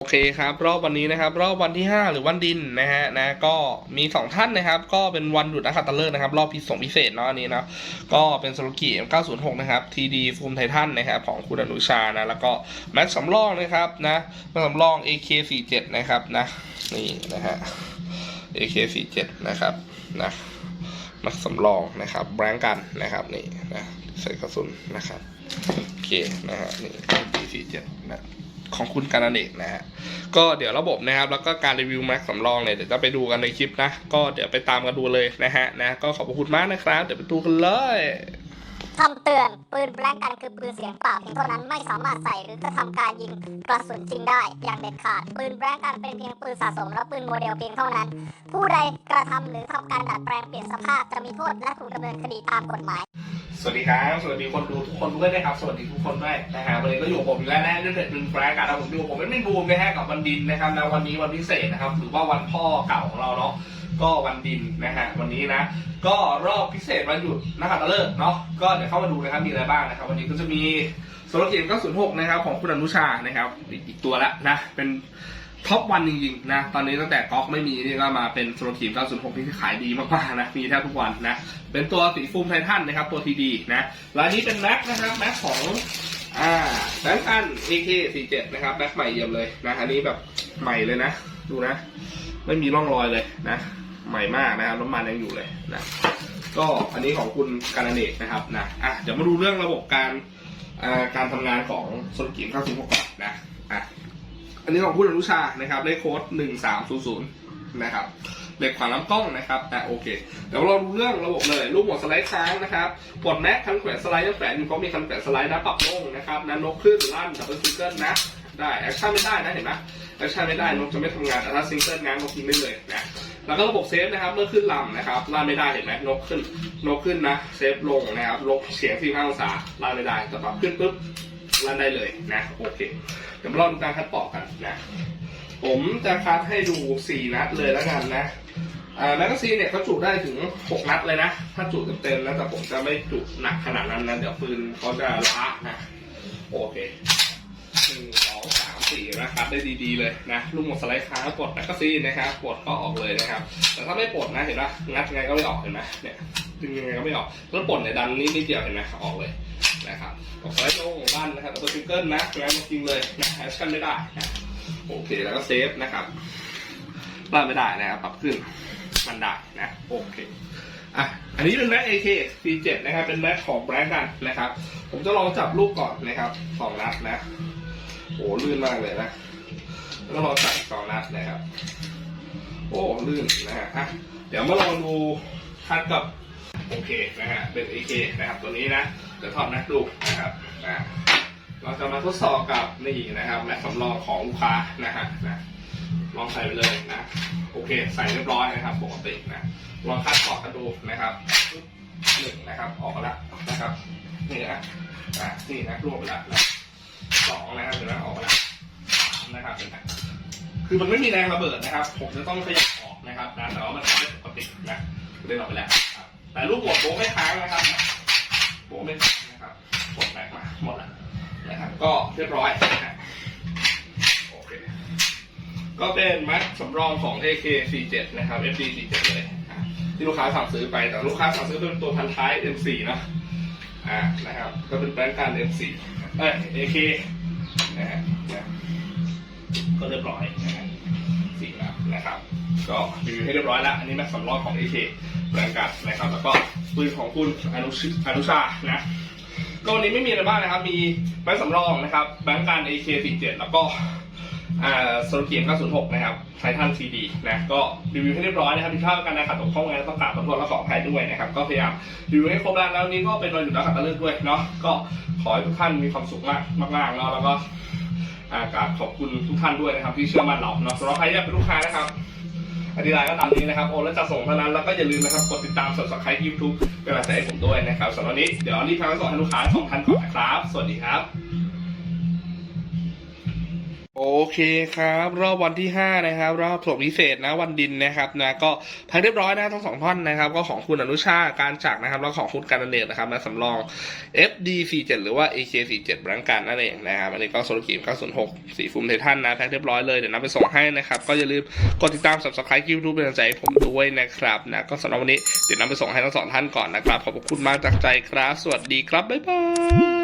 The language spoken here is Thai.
โอเคครับรอบวันนี้นะครับ รอบวันที่ 5 หรือวันดินนะฮะนะก็มี 2 ท่านนะครับ ก็เป็นวันหยุดนักขัตฤกษ์นะครับ รอบพิเศษพิเศษเนาะอันนี้นะก็เป็นสโลกิ906 นะครับทีดีฟูมไททันนะครับของคุณอนุชานะแล้วก็แม็กซ์สำรองนะครับนะแม็กซ์สำรอง AK47 นะครับนะนี่นะฮะ AK47 นะครับนะ ม็กสำรองนะครับแบงกันนะครับนี่นะใส่กระสุนนะครับโอเคนะฮะนี่ AK47 นะของคุณการนเนกนะฮะก็เดี๋ยวระบบนะครับแล้วก็การรีวิวแม็กสำรองเนี่ยเดี๋ยวจะไปดูกันในคลิปนะ ก็เดี๋ยวไปตามกันดูเลยนะฮะนะก็ขอบคุณมากนะครับ เดี๋ยวไปดูกันเลย คำเตือนปืนแบล็งกันคือปืนเสียงเปล่าเพียงเท่านั้นไม่สามารถใส่หรือกระทำการยิงกระสุนจริงได้อย่างเด็ดขาด ปืนแบล็งกันเป็นเพียงปืนสะสมและปืนโมเดลเพียงเท่านั้น ผู้ใดกระทำหรือทำการดัดแปลงเปลี่ยนสภาพจะมีโทษและถูกดำเนินคดีตามกฎหมาย สวัสดีครับสวัสดีคนดูทุกคนด้วยนะครับสวัสดีทุกคนด้วยนะฮะวันนี้ก็อยู่กับผมอีกแล้วนะนี่เป็นแฟร์กันนะผมอยู่ผมเป็นมินบูมนะฮะกับวันดินนะครับนะวันนี้วันพิเศษนะครับหรือว่าวันพ่อเก่าของเราเนาะ ก็วันดินนะฮะวันนี้นะ ก็รอบพิเศษวันหยุดนะครับตะเลิกเนาะก็เดี๋ยวเข้ามาดูนะครับมีอะไรบ้างนะครับ วันนี้ก็จะมีโซโลเกม906นะครับของคุณอนุชานะครับอีกอีกตัวละนะเป็นท็อปวันจริงๆนะตอนนี้ตั้งแต่ก๊อกไม่มีนี่ก็มาเป็นโซโลเกม906 ที่ขายดีมากๆนะมีแทบทุกวันนะเป็นตัวสีฟูมไททันนะครับตัวทีดีนะแล้วอันนี้เป็นแม็กนะครับแม็กของอ่าแบงค์อัน AK47 นะครับแม็กใหม่เยี่ยมเลยนะอันนี้แบบใหม่เลยนะ ดูนะ ไม่มีร่องรอยเลยนะ ใหม่มากนะครับน้ำมันยังอยู่เลยนะก็อันนี้ของคุณการเนกนะครับนะอะเดี๋ยวมาดูเรื่องระบบการการทำงานของโซลกิม96ก่อนนะอะอันนี้ของคุณอนุชานะครับเลขโค้ด1300นะครับเด็กขวางลำกล้องนะครับอะโอเคเดี๋ยวเราดูเรื่องระบบเลยรูปหมดสไลด์ค้างนะครับปลดแม็กคันแขวนสไลด์ยังแฝงอยู่ก็มีคันแขวนสไลด์นะปรับลงนะครับนะนกขึ้นลั่นดับเบิลซิงเกิลนะได้แอคชั่นไม่ได้นะเห็นไหมแอคชั่นไม่ได้นกจะไม่ทำงานแต่ถ้าซิงเกิลงานนกยิงได้เลยนะ แล้วก็ระบบเซฟนะครับเมื่อขึ้นลำนะครับลั่นไม่ได้เห็นไหมนกขึ้นนกขึ้นนะเซฟลงนะครับลบเสียง45องศาลั่นไม่ได้แต่ปรับขึ้นปุ๊บลั่นได้เลยนะโอเคเดี๋ยวมาลองดูการคัดปอกกันนะผมจะคัดให้ดู4นัดเลยแล้วกันนะแมกกาซีนเนี่ยเขาจุได้ถึง 6 นัดเลยนะ ถ้าจุเต็มๆนะแต่ผมจะไม่จุหนักขนาดนั้นนะ เดี๋ยวปืนเขาจะล้านะ โอเค นะครับได้ดีๆเลยนะลูกหมดสไลด์ค้างกดแมกกาซีนนะครับกดก็ออกเลยนะครับ แต่ถ้าไม่ปลดนะเห็นปะงัดยังไงก็ไม่ออกเห็นไหมเนี่ยดึงยังไงก็ไม่ออกแล้วปลดเนี่ยดันนิดนิดเดียวเห็นไหมออกเลยนะครับออกสไลด์ลงบ้านนะครับตัวซิงเกิลนะงานมาจริงเลยนะแอคชั่นไม่ได้นะโอเคแล้วก็เซฟนะครับล่าไม่ได้นะครับปรับขึ้นมันได้นะโอเคอะอันนี้เป็นแม็ก AK C7 นะครับเป็นแม็กของแบรนด์กันนะครับ ผมจะลองจับลูกก่อนนะครับสองนัดนะ โอ้ลื่นมากเลยนะแล้วก็ลองจับสองนัดนะครับ โอ้ลื่นนะฮะอะเดี๋ยวมาลองดูคัดกับโอเคนะฮะเป็น AK นะครับตัวนี้นะเดี๋ยวถอดแม็กดูนะครับอะเราจะมาทดสอบกับนี่นะครับแม็กสำรองของลูกค้านะฮะนะลองใส่ไปเลยนะ โอเค ใส่เรียบร้อยนะครับ ปกตินะลองคัดกรอกกันดูนะครับหนึ่งนะครับ ออกแล้วนะครับนี่นะอะนี่นะรวมไปแล้ว สองนะครับเห็นไหมออกมาแล้วนะครับเห็นไหมคือมันไม่มีแรงระเบิดนะครับ ผมจะต้องขยับออกนะครับนะแต่ว่ามันทำได้ปกตินะเดินออกไปแล้วครับแต่ลูกบวโบะไม่ค้างนะครับโบะไม่ค้างนะครับกดแบกมาหมดแล้วนะครับ ก็เรียบร้อยนะโอเคก็เป็นแม็กสำรองของ AK47 นะครับ FD47 เลยที่ลูกค้าสั่งซื้อไปแต่ลูกค้าสั่งซื้อเป็นตัวพันท้าย M4 นะ อ่านะครับ ก็เป็นแบรนด์การ M4 เอ้ย AK นะฮะก็เรียบร้อยนะฮะสี่แล้วนะครับ ก็รีวิวให้เรียบร้อยแล้ว อันนี้แม็กสำรองของ AK แบรนด์การนะครับ แล้วก็ปืนของคุณอนุชิอนุชานะก็วันนี้ไม่มีอะไรบ้างนะครับ มีแบงค์สำรองนะครับ แบงค์การ AK47 แล้วก็ อ่าโซลเกียม906 นะครับไททันซีดีนะก็รีวิวให้เรียบร้อยนะครับที่พลาดการนะครับตกข้องงานต้องกราบขอโทษและขออภัยด้วยนะครับ ก็พยายามรีวิวให้ครบแล้วแล้วนี้ก็เป็นวันหยุดนักขัตฤกษ์ด้วยเนาะก็ขอให้ทุกท่านมีความสุขมากมากๆเนาะแล้วก็อากราบขอบคุณทุกท่านด้วยนะครับ ที่เชื่อมั่นเราเนาะสำหรับใครที่อยากเป็นลูกค้านะครับอธิรายก็ตามนี้นะครับโอนแล้วจะส่งเท่านั้นแล้วก็อย่าลืมนะครับกดติดตามสดสับสไครต์ยูทูบเป็นกำลังใจให้ผมด้วยนะครับสำหรับวันนี้เดี๋ยวรีบพาไปส่งให้ลูกค้าสองท่านก่อนนะครับ สวัสดีครับ เคครับ รอบวันที่ 5 นะครับ รอบส่งพิเศษนะวันดินนะครับนะก็ทั้งเรียบร้อยนะทั้งสองท่อนนะครับ ก็ของคุณอนุชาการจักนะครับแล้วของคุณการเนตนะครับนะสำรอง FD47 หรือว่า AK47 บรังการนั่นเองนะครับอันนี้ก็โซโลกีม906สีฟุมไททันนะแพ็คเรียบร้อยเลยเดี๋ยวนำไปส่งให้นะครับ ก็อย่าลืมกดติดตาม subscribe ยูทูบเป็นกำลังใจให้ผมด้วยนะครับนะก็สำหรับวันนี้เดี๋ยวนำไปส่งให้ทั้งสองท่านก่อนนะครับขอบคุณมากจากใจครับ สวัสดีครับบ๊ายบาย